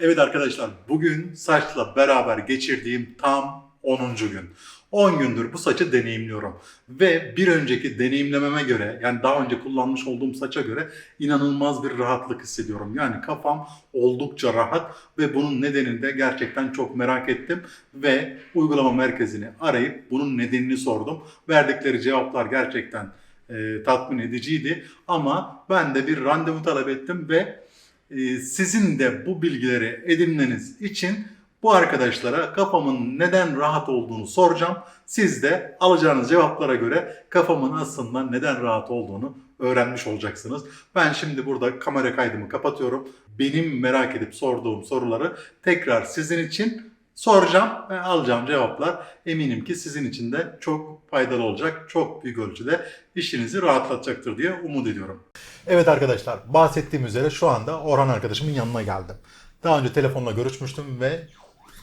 Evet arkadaşlar bugün saçla beraber geçirdiğim tam 10. gün. 10 gündür bu saçı deneyimliyorum. Ve bir önceki deneyimlememe göre yani daha önce kullanmış olduğum saça göre inanılmaz bir rahatlık hissediyorum. Yani kafam oldukça rahat ve bunun nedenini de gerçekten çok merak ettim. Ve uygulama merkezini arayıp bunun nedenini sordum. Verdikleri cevaplar gerçekten e, tatmin ediciydi. Ama ben de bir randevu talep ettim ve sizin de bu bilgileri edinmeniz için bu arkadaşlara kafamın neden rahat olduğunu soracağım. Siz de alacağınız cevaplara göre kafamın aslında neden rahat olduğunu öğrenmiş olacaksınız. Ben şimdi burada kamera kaydımı kapatıyorum. Benim merak edip sorduğum soruları tekrar sizin için soracağım ve alacağım cevaplar eminim ki sizin için de çok faydalı olacak. Çok büyük ölçüde işinizi rahatlatacaktır diye umut ediyorum. Evet arkadaşlar bahsettiğim üzere şu anda Orhan arkadaşımın yanına geldim. Daha önce telefonla görüşmüştüm ve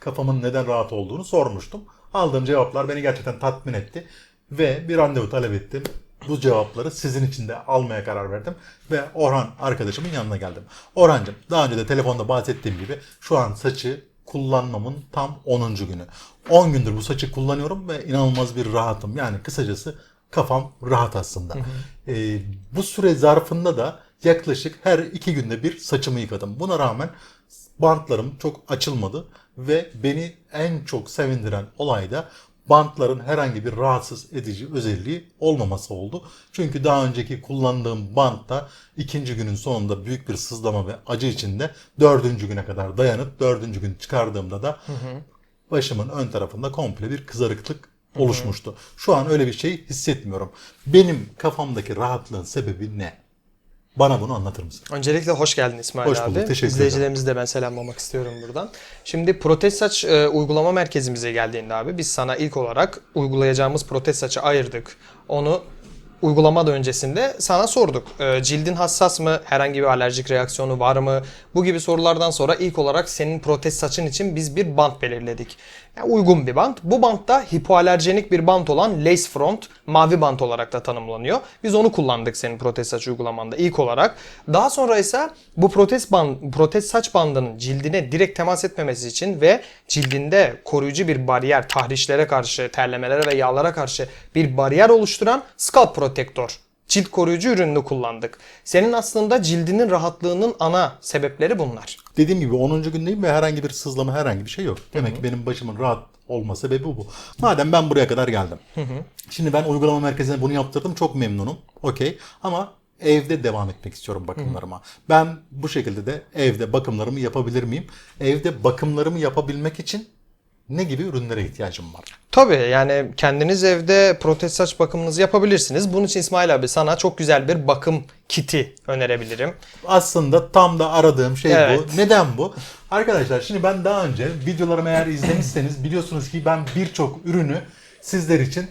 kafamın neden rahat olduğunu sormuştum. Aldığım cevaplar beni gerçekten tatmin etti ve bir randevu talep ettim. Bu cevapları sizin için de almaya karar verdim ve Orhan arkadaşımın yanına geldim. Orhancığım daha önce de telefonda bahsettiğim gibi şu an saçı kullanmamın tam 10. günü. 10 gündür bu saçı kullanıyorum ve inanılmaz bir rahatım. Yani kısacası kafam rahat aslında. Ee, bu süre zarfında da yaklaşık her iki günde bir saçımı yıkadım. Buna rağmen bantlarım çok açılmadı ve beni en çok sevindiren olay da bantların herhangi bir rahatsız edici özelliği olmaması oldu. Çünkü daha önceki kullandığım bantta ikinci günün sonunda büyük bir sızlama ve acı içinde dördüncü güne kadar dayanıp dördüncü gün çıkardığımda da başımın ön tarafında komple bir kızarıklık oluşmuştu. Şu an öyle bir şey hissetmiyorum. Benim kafamdaki rahatlığın sebebi ne? Bana bunu anlatır mısın? Öncelikle hoş geldin İsmail Hoş abi. bulduk, teşekkür İzleyicilerimizi de ben selamlamak istiyorum buradan. Şimdi protez saç e, uygulama merkezimize geldiğinde abi biz sana ilk olarak uygulayacağımız protez saçı ayırdık. Onu uygulamada öncesinde sana sorduk. E, cildin hassas mı? Herhangi bir alerjik reaksiyonu var mı? Bu gibi sorulardan sonra ilk olarak senin protez saçın için biz bir bant belirledik. Yani uygun bir bant. Bu bant da hipoalerjenik bir bant olan Lace Front mavi bant olarak da tanımlanıyor. Biz onu kullandık senin protez saç uygulamanda ilk olarak. Daha sonra ise bu protez band, protez saç bandının cildine direkt temas etmemesi için ve cildinde koruyucu bir bariyer, tahrişlere karşı, terlemelere ve yağlara karşı bir bariyer oluşturan Scalp Protector cilt koruyucu ürününü kullandık. Senin aslında cildinin rahatlığının ana sebepleri bunlar. Dediğim gibi 10. gündeyim ve herhangi bir sızlama herhangi bir şey yok. Demek ki benim başımın rahat olma sebebi bu. Madem ben buraya kadar geldim. Şimdi ben uygulama merkezine bunu yaptırdım. Çok memnunum. Okey. Ama evde devam etmek istiyorum bakımlarıma. Ben bu şekilde de evde bakımlarımı yapabilir miyim? Evde bakımlarımı yapabilmek için ne gibi ürünlere ihtiyacım var? Tabii yani kendiniz evde protez saç bakımınızı yapabilirsiniz. Bunun için İsmail abi sana çok güzel bir bakım kiti önerebilirim. Aslında tam da aradığım şey Evet. bu. Neden bu? Arkadaşlar şimdi ben daha önce videolarımı eğer izlemişseniz biliyorsunuz ki ben birçok ürünü sizler için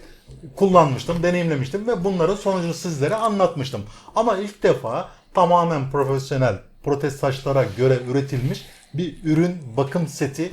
kullanmıştım, deneyimlemiştim ve bunların sonucunu sizlere anlatmıştım. Ama ilk defa tamamen profesyonel protez saçlara göre üretilmiş bir ürün bakım seti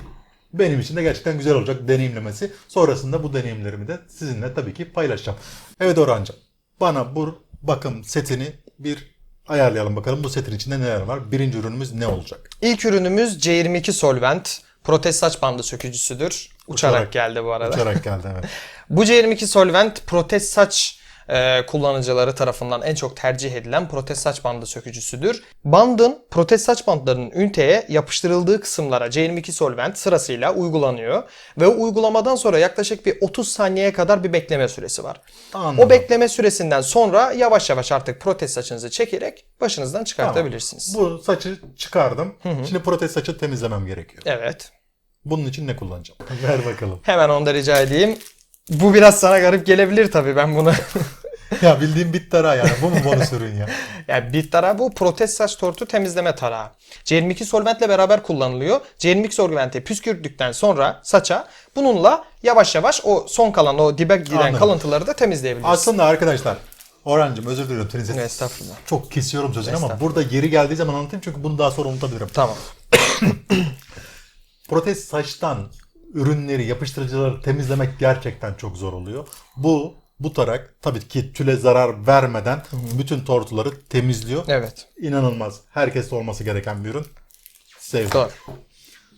benim için de gerçekten güzel olacak deneyimlemesi. Sonrasında bu deneyimlerimi de sizinle tabii ki paylaşacağım. Evet Orhan'cığım bana bu bakım setini bir ayarlayalım bakalım bu setin içinde neler var. Birinci ürünümüz ne olacak? İlk ürünümüz C22 Solvent. Protez saç bandı sökücüsüdür. Uçarak, Uçarak- geldi bu arada. Uçarak geldi evet. Bu C22 Solvent protez saç e, kullanıcıları tarafından en çok tercih edilen protez saç bandı sökücüsüdür. Bandın protez saç bandlarının üniteye yapıştırıldığı kısımlara C22 Solvent sırasıyla uygulanıyor ve o uygulamadan sonra yaklaşık bir 30 saniyeye kadar bir bekleme süresi var. Anladım. O bekleme süresinden sonra yavaş yavaş artık protez saçınızı çekerek başınızdan çıkartabilirsiniz. Bu saçı çıkardım. Şimdi protez saçı temizlemem gerekiyor. Evet. Bunun için ne kullanacağım? Ver bakalım. Hemen onu da rica edeyim. Bu biraz sana garip gelebilir tabii ben bunu. ya bildiğim bit tarağı yani. Bu mu bonus ürün ya? yani bir tarağı bu protez saç tortu temizleme tarağı. C22 solventle beraber kullanılıyor. C22 solventi püskürttükten sonra saça bununla yavaş yavaş o son kalan o dibe giden Anladım. kalıntıları da temizleyebiliriz. Aslında arkadaşlar Orhancığım özür diliyorum. Sesini Estağfurullah. Çok kesiyorum sözünü ama burada yeri geldiği zaman anlatayım çünkü bunu daha sonra unutabilirim. Tamam. Protez saçtan ürünleri, yapıştırıcıları temizlemek gerçekten çok zor oluyor. Bu bu tarak tabii ki tüle zarar vermeden bütün tortuları temizliyor. Evet. İnanılmaz. Herkeste olması gereken bir ürün. Sevdim. Doğru.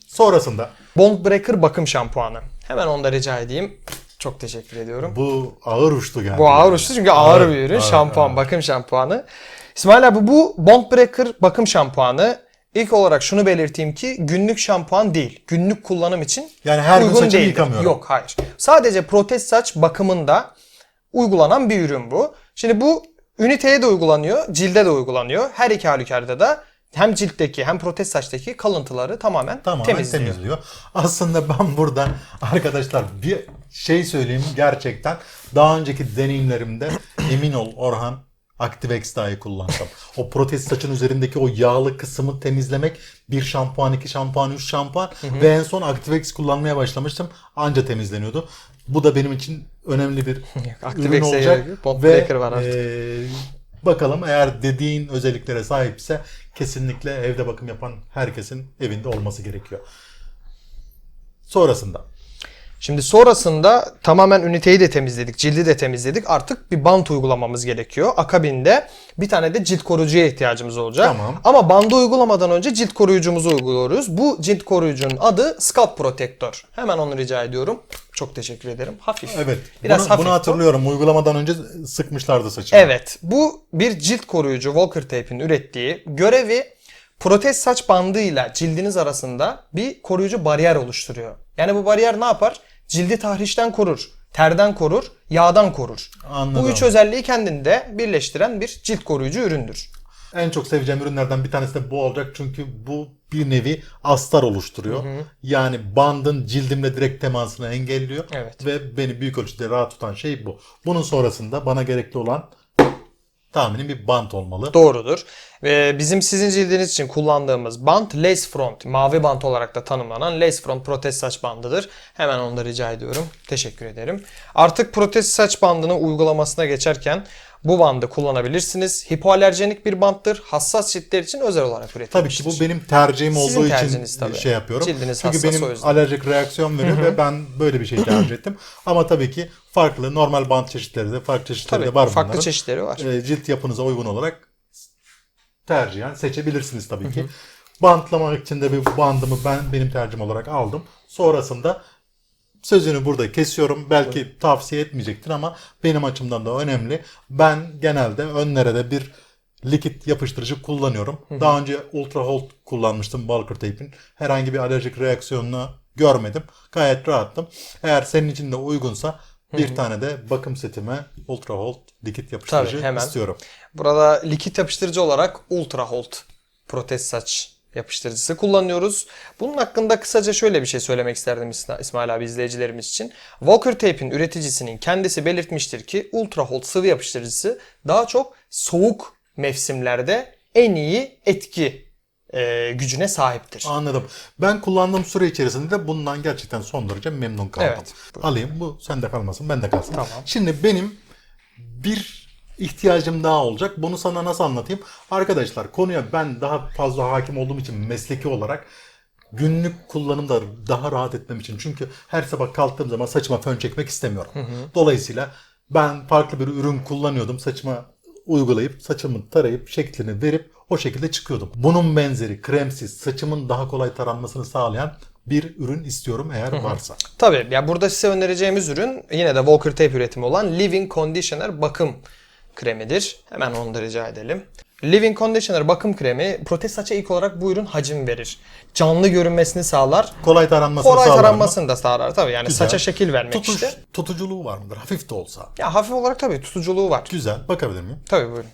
Sonrasında Bond Breaker bakım şampuanı. Hemen onu da rica edeyim. Çok teşekkür ediyorum. bu ağır uçtu geldi. Bu ağır uçtu çünkü ağır, Ağır, bir ürün. ağır, şampuan, ağır. bakım şampuanı. İsmail abi bu Bond Breaker bakım şampuanı. İlk olarak şunu belirteyim ki günlük şampuan değil. Günlük kullanım için Yani her gün uygun saçımı değildir. yıkamıyorum. Yok hayır. Sadece protez saç bakımında uygulanan bir ürün bu. Şimdi bu üniteye de uygulanıyor, cilde de uygulanıyor. Her iki halükarda da hem ciltteki hem protez saçtaki kalıntıları tamamen, Tamamen temizliyor. temizliyor. Aslında ben burada arkadaşlar bir şey söyleyeyim gerçekten daha önceki deneyimlerimde emin ol Orhan Activex dahi kullandım. O protez saçın üzerindeki o yağlı kısmı temizlemek bir şampuan, iki şampuan, üç şampuan ve en son Activex kullanmaya başlamıştım. Anca temizleniyordu. Bu da benim için önemli bir ürün olacak. Ve var artık. eee, bakalım eğer dediğin özelliklere sahipse kesinlikle evde bakım yapan herkesin evinde olması gerekiyor. Sonrasında Şimdi sonrasında tamamen üniteyi de temizledik, cildi de temizledik. Artık bir bant uygulamamız gerekiyor. Akabinde bir tane de cilt koruyucuya ihtiyacımız olacak. Tamam. Ama bandı uygulamadan önce cilt koruyucumuzu uyguluyoruz. Bu cilt koruyucunun adı Scalp Protector. Hemen onu rica ediyorum. Çok teşekkür ederim. Hafif. evet Biraz bunu, hafif bunu bu. hatırlıyorum. Uygulamadan önce sıkmışlardı saçımı. Evet, bu bir cilt koruyucu Walker Tape'in ürettiği görevi protez saç bandıyla cildiniz arasında bir koruyucu bariyer oluşturuyor. Yani bu bariyer ne yapar? Cildi tahrişten korur, terden korur, yağdan korur. Anladım. Bu üç özelliği kendinde birleştiren bir cilt koruyucu üründür. En çok seveceğim ürünlerden bir tanesi de bu olacak. Çünkü bu bir nevi astar oluşturuyor. Yani bandın cildimle direkt temasını engelliyor. Evet. Ve beni büyük ölçüde rahat tutan şey bu. Bunun sonrasında bana gerekli olan tahminim bir bant olmalı. Doğrudur. Ve bizim sizin cildiniz için kullandığımız bant Lace Front, mavi bant olarak da tanımlanan Lace Front protez saç bandıdır. Hemen onu da rica ediyorum. Teşekkür ederim. Artık protez saç bandını uygulamasına geçerken bu bandı kullanabilirsiniz. Hipoalerjenik bir banttır. Hassas ciltler için özel olarak Tabii üretilmiştir. ki bu benim tercihim Sizin olduğu için tabii. şey yapıyorum. Cildiniz Çünkü hassas benim alerjik reaksiyon veriyor ve ben böyle bir şey tercih ettim. Ama tabii ki farklı normal bant çeşitleri de farklı çeşitleri Tabii de var farklı bunların. çeşitleri var. e, cilt yapınıza uygun olarak tercihen seçebilirsiniz tabii ki. Bantlamak için de bir bandımı ben benim tercihim olarak aldım. Sonrasında sözünü burada kesiyorum. Belki tavsiye etmeyecektir ama benim açımdan da önemli. Ben genelde önlere de bir likit yapıştırıcı kullanıyorum. Daha önce Ultra Hold kullanmıştım Walker Tape'in. Herhangi bir alerjik reaksiyonunu görmedim. Gayet rahattım. Eğer senin için de uygunsa bir tane de bakım setime Ultra Hold likit yapıştırıcı Tabii, hemen. istiyorum. Burada likit yapıştırıcı olarak Ultra Hold protez saç yapıştırıcısı kullanıyoruz. Bunun hakkında kısaca şöyle bir şey söylemek isterdim İsmail abi izleyicilerimiz için. Walker Tape'in üreticisinin kendisi belirtmiştir ki Ultra Hold sıvı yapıştırıcısı daha çok soğuk mevsimlerde en iyi etki e, gücüne sahiptir. Anladım. Ben kullandığım süre içerisinde bundan gerçekten son derece memnun kaldım. Evet. Alayım bu sende kalmasın bende kalsın. Tamam. Şimdi benim bir ihtiyacım daha olacak. Bunu sana nasıl anlatayım? Arkadaşlar konuya ben daha fazla hakim olduğum için mesleki olarak günlük kullanımda daha rahat etmem için. Çünkü her sabah kalktığım zaman saçıma fön çekmek istemiyorum. Dolayısıyla ben farklı bir ürün kullanıyordum. Saçıma uygulayıp saçımı tarayıp şeklini verip o şekilde çıkıyordum. Bunun benzeri kremsiz saçımın daha kolay taranmasını sağlayan bir ürün istiyorum eğer varsa. Tabii ya burada size önereceğimiz ürün yine de Walker Tape üretimi olan Living Conditioner bakım kremidir. Hemen onu da rica edelim. Living Conditioner bakım kremi protez saça ilk olarak bu ürün hacim verir. Canlı görünmesini sağlar. Kolay taranmasını Kolay sağlar mı? taranmasını da sağlar tabii yani Güzel. saça şekil vermek Tutuş, işte. tutuculuğu var mıdır? Hafif de olsa. Ya hafif olarak tabii tutuculuğu var. Güzel. Bakabilir miyim? Tabii buyurun.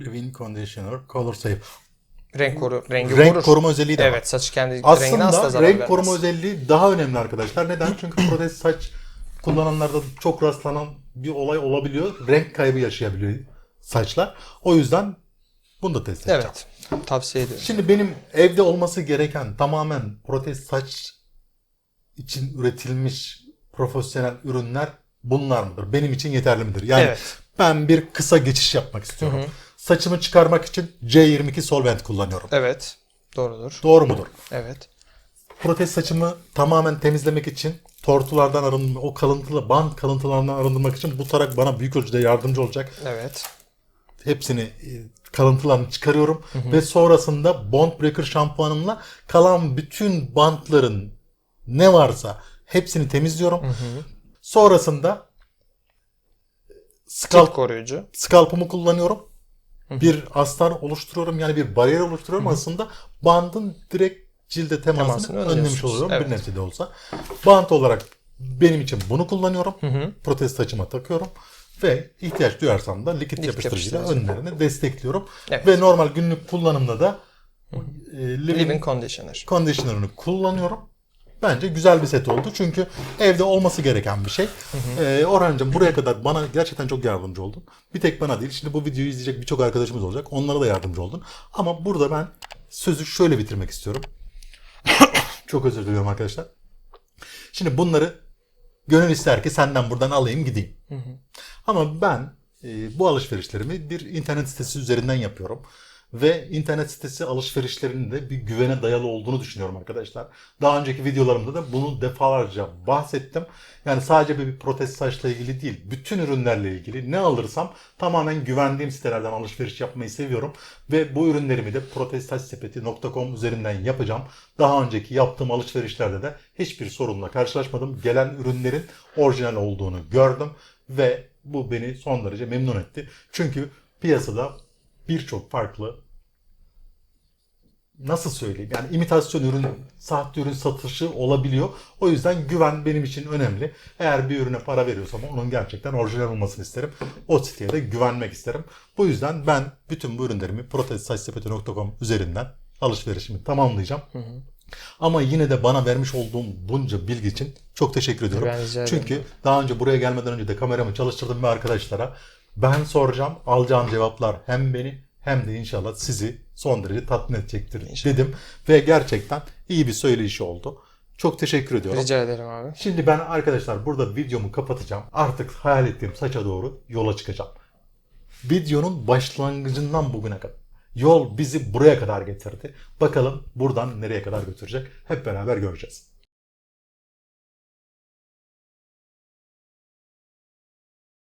Living Conditioner Color Safe. Renk koru, rengi Renk korur. koruma özelliği de var. Evet saç kendi rengine asla Aslında zarar renk vermez. koruma özelliği daha önemli arkadaşlar. Neden? Çünkü protez saç kullananlarda çok rastlanan bir olay olabiliyor. Renk kaybı yaşayabiliyor saçlar. O yüzden bunu da test edeceğim. Evet. Tavsiye ediyorum. Şimdi benim evde olması gereken tamamen protez saç için üretilmiş profesyonel ürünler bunlar mıdır? Benim için yeterli midir? Yani Evet. ben bir kısa geçiş yapmak istiyorum. Saçımı çıkarmak için C22 solvent kullanıyorum. Evet. Doğrudur. Doğru mudur? Evet. Protez saçımı tamamen temizlemek için tortulardan arınmak, o kalıntılı band kalıntılarından arındırmak için bu tarak bana büyük ölçüde yardımcı olacak. Evet. hepsini e, kalıntılarını çıkarıyorum ve sonrasında Bond Breaker şampuanımla kalan bütün bantların ne varsa hepsini temizliyorum. Sonrasında scalp koruyucu. scalp'ımı kullanıyorum. Bir astar oluşturuyorum yani bir bariyer oluşturuyorum. Aslında bandın direkt cilde temasını, Temasını önlemiş oluyorum Evet. bir nebze de olsa. Bant olarak benim için bunu kullanıyorum. hı. Protez saçıma takıyorum. Ve ihtiyaç duyarsam da likit, Likit yapıştırıcıyla yapıştırıcı. önlerini destekliyorum. Evet. Ve normal günlük kullanımda da e, Living Living Conditioner. Conditioner'ını kullanıyorum. Bence güzel bir set oldu. Çünkü evde olması gereken bir şey. Ee, Orhan'cığım buraya kadar bana gerçekten çok yardımcı oldun. Bir tek bana değil. Şimdi bu videoyu izleyecek birçok arkadaşımız olacak. Onlara da yardımcı oldun. Ama burada ben sözü şöyle bitirmek istiyorum. Çok özür diliyorum arkadaşlar. Şimdi bunları gönül ister ki senden buradan alayım gideyim. Ama ben e, bu alışverişlerimi bir internet sitesi üzerinden yapıyorum. Ve internet sitesi alışverişlerinin de bir güvene dayalı olduğunu düşünüyorum arkadaşlar. Daha önceki videolarımda da bunu defalarca bahsettim. Yani sadece bir protez saçla ilgili değil, bütün ürünlerle ilgili ne alırsam tamamen güvendiğim sitelerden alışveriş yapmayı seviyorum. Ve bu ürünlerimi de protezsaçsepeti.com üzerinden yapacağım. Daha önceki yaptığım alışverişlerde de hiçbir sorunla karşılaşmadım. Gelen ürünlerin orijinal olduğunu gördüm ve bu beni son derece memnun etti. Çünkü piyasada birçok farklı nasıl söyleyeyim yani imitasyon ürün, sahte ürün satışı olabiliyor. O yüzden güven benim için önemli. Eğer bir ürüne para veriyorsam onun gerçekten orijinal olmasını isterim. O siteye de güvenmek isterim. Bu yüzden ben bütün bu ürünlerimi protezsaçsepeti.com üzerinden alışverişimi tamamlayacağım. Ama yine de bana vermiş olduğum bunca bilgi için çok teşekkür ediyorum. Çünkü daha önce buraya gelmeden önce de kameramı çalıştırdım ve arkadaşlara ben soracağım, alacağım cevaplar hem beni hem de inşallah sizi son derece tatmin edecektir dedim. Ve gerçekten iyi bir söyleşi oldu. Çok teşekkür ediyorum. Rica ederim abi. Şimdi ben arkadaşlar burada videomu kapatacağım. Artık hayal ettiğim saça doğru yola çıkacağım. Videonun başlangıcından bugüne kadar. Yol bizi buraya kadar getirdi. Bakalım buradan nereye kadar götürecek hep beraber göreceğiz.